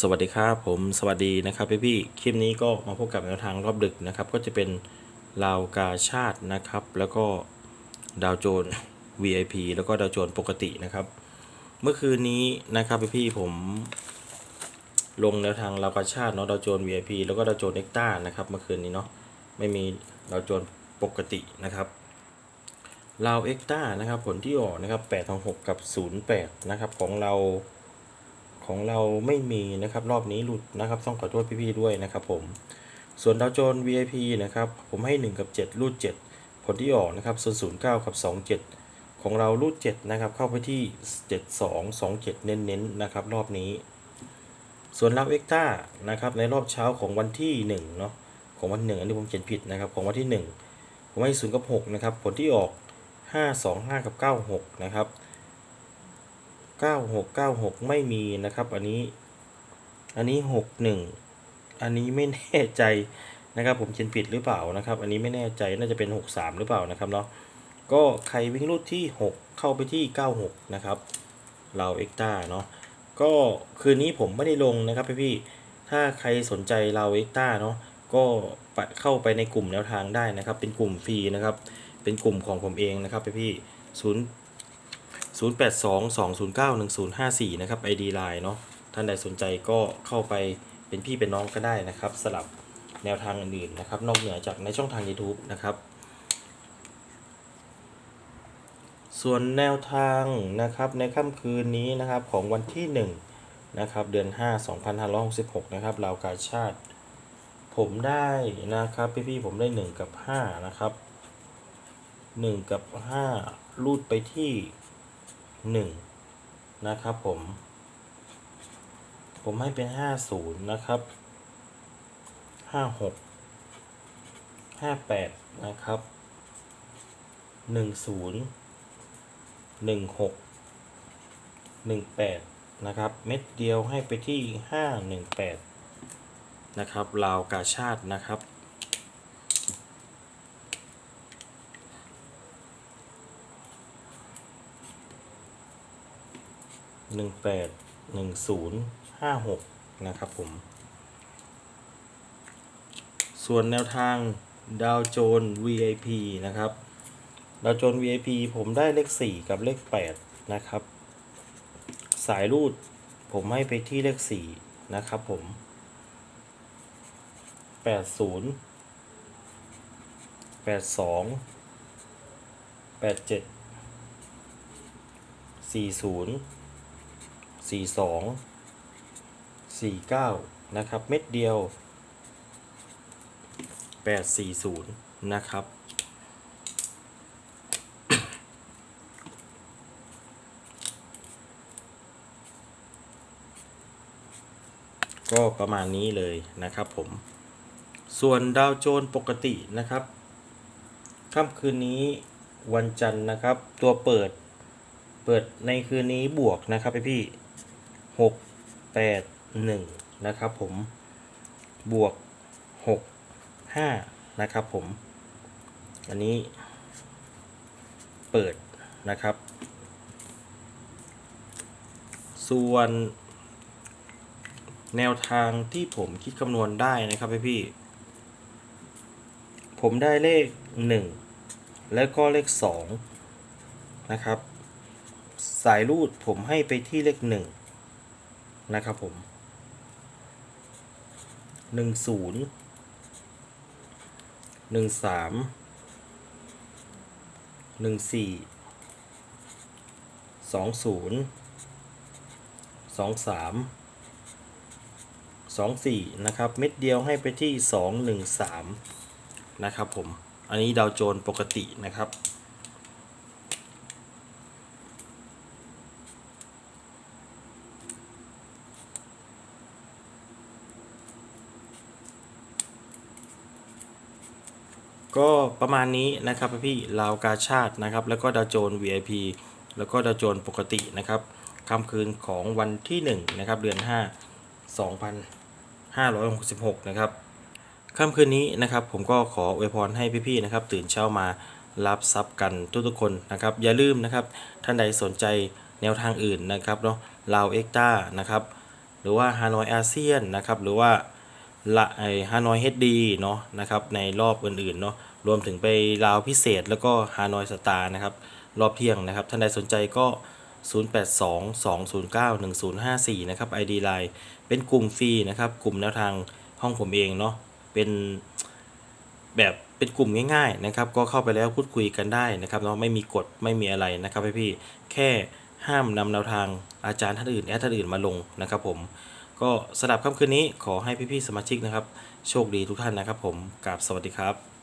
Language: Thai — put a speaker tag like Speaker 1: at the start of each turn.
Speaker 1: สวัสดีครับผมสวัสดีนะครับพี่พี่คลิปนี้ก็มาพบกับแนวทางรอบดึกนะครับ ก็จะเป็นลาวกาชาตินะครับ แล้วก็ดาวโจน VIP แล้วก็ดาวโจนปกตินะครับ เมื่อคืนนี้นะครับพี่พี่ผมลงแนวทางลาวกาชาติเนาะดาวโจน VIP แล้วก็ดาวโจนเอ็กต้านะครับเมื่อคืนนี้เนาะไม่มีดาวโจนปกตินะครับลาวเอ็กต้านะครับผลที่ออกนะครับ8 6กับ 08นะครับของเรา ของเราไม่มีนะครับ รอบนี้หลุดนะครับ ต้องขอโทษพี่ๆด้วยนะครับ ผม ส่วนดาวโจน VIP นะครับ ผมให้ 1 กับ 7 รูด 7 ผลที่ออกนะครับ0 0 9กับ 27 ของเรารูด 7 นะครับ เข้าไปที่ 72 27 เน้นๆนะครับ รอบนี้ ส่วนรับเอ็กต้านะครับ ในรอบเช้าของวันที่1เนาะ ของวันหนึ่งอันนี้ผมเขียนผิดนะครับ ของวันที่ 1 ผมให้0กับ6นะครับ ผลที่ออก 5 2 5 กับ 96 นะครับ 9696ไม่มีนะครับ อันนี้ อันนี้61อันนี้ไม่แน่ใจนะครับ ผมเขียนผิดหรือเปล่านะครับ อันนี้ไม่แน่ใจน่าจะเป็น63หรือเปล่านะครับเนาะก็ใครวิ่งรูดที่6เข้าไปที่96นะครับเราเอ็กต้าเนาะก็คืนนี้ผมไม่ได้ลงนะครับพี่พี่ถ้าใครสนใจเราเอ็กต้าเนาะก็เข้าไปในกลุ่มแนวทางได้นะครับ เป็นกลุ่มฟรีนะครับ เป็นกลุ่มของผมเองนะครับพี่พี่ศูนย์ 0822091054 นะครับ ID Line เนาะท่านใดสนใจก็เข้าไปเป็นพี่เป็นน้องก็ได้นะครับสลับแนวทางอื่นๆนะครับ นอกเหนือจากในช่องทาง YouTube นะครับ ส่วนแนวทางนะครับในค่ำคืนนี้นะครับของวันที่ 1 นะครับ เดือน 5 2566 นะครับลาวกาชาติ ผมได้นะครับพี่ๆผมได้ 1 กับ 5 นะครับ 1 กับ 5 รูดไปที่ หนึ่งนะครับผม ผมให้เป็นห้าศูนย์นะครับห้าหกห้าแปดนะครับหนึ่งศูนย์หนึ่งหกหนึ่งแปดนะครับ เม็ดเดียวให้ไปที่ห้าหนึ่งแปดนะครับลาวกาชาตินะครับ หนึ่งแปดหนึ่งศูนย์ห้าหกนะครับผม ส่วนแนวทางดาวโจน VIP นะครับ ดาวโจน VIP ผมได้เลข 4 กับเลข 8 นะครับ สายรูดผมให้ไปที่เลข 4 นะครับผม 80 82 87 40 สี่สองสี่เก้านะครับ เม็ดเดียวแปดสี่ศูนย์นะครับ ก็ประมาณนี้เลยนะครับผม ส่วนดาวโจนปกตินะครับค่ำคืนนี้วันจันทร์นะครับ ตัวเปิดเปิดในคืนนี้บวกนะครับพี่พี่ หกแปดหนึ่งนะครับผมบวกหกห้านะครับผม อันนี้เปิดนะครับ ส่วนแนวทางที่ผมคิดคำนวณได้นะครับพี่พี่ ผมได้เลขหนึ่งแล้วก็เลขสองนะครับ สายรูดผมให้ไปที่เลขห นะครับผมหนึ่งศูนย์หนึ่งสามหนึ่งสี่สองศูนย์สองสามสองสี่นะครับ เม็ดเดียวให้ไปที่สองหนึ่งสามนะครับผม อันนี้ดาวโจนปกตินะครับ ก็ประมาณนี้นะครับพี่ลาวกาชาตินะครับ แล้วก็ดาวโจน VIP แล้วก็ดาวโจนปกตินะครับค่ำคืนของวันที่1นะครับเดือน 5 2566 นะครับค่ำคืนนี้นะครับผมก็ขออวยพรให้พี่ๆนะครับ ตื่นเช้ามารับทรัพย์กันทุกๆคนนะครับ อย่าลืมนะครับ ท่านใดสนใจแนวทางอื่นนะครับเนาะลาวเอ็กต้านะครับ หรือว่าฮานอยอาเซียนนะครับ หรือว่า ละไอฮานอยเฮดดีเนาะนะครับในรอบอื่นๆเนาะรวมถึงไปลาวพิเศษแล้วก็ฮานอยสตาร์นะครับรอบเที่ยงนะครับท่านใดสนใจก็ 0822091054 นะครับ ID Line เป็นกลุ่มฟรีนะครับ กลุ่มแนวทางห้องผมเองเนาะเป็นแบบเป็นกลุ่มง่าย ๆนะครับ ก็เข้าไปแล้วพูดคุยกันได้นะครับเนาะไม่มีกฎไม่มีอะไรนะครับพี่ๆแค่ห้ามนำแนวทางอาจารย์ท่านอื่นแอดท่านอื่นมาลงนะครับผม ก็สำหรับค่ำคืนนี้ขอให้พี่ๆสมาชิกนะครับ โชคดีทุกท่านนะครับผมกราบสวัสดีครับ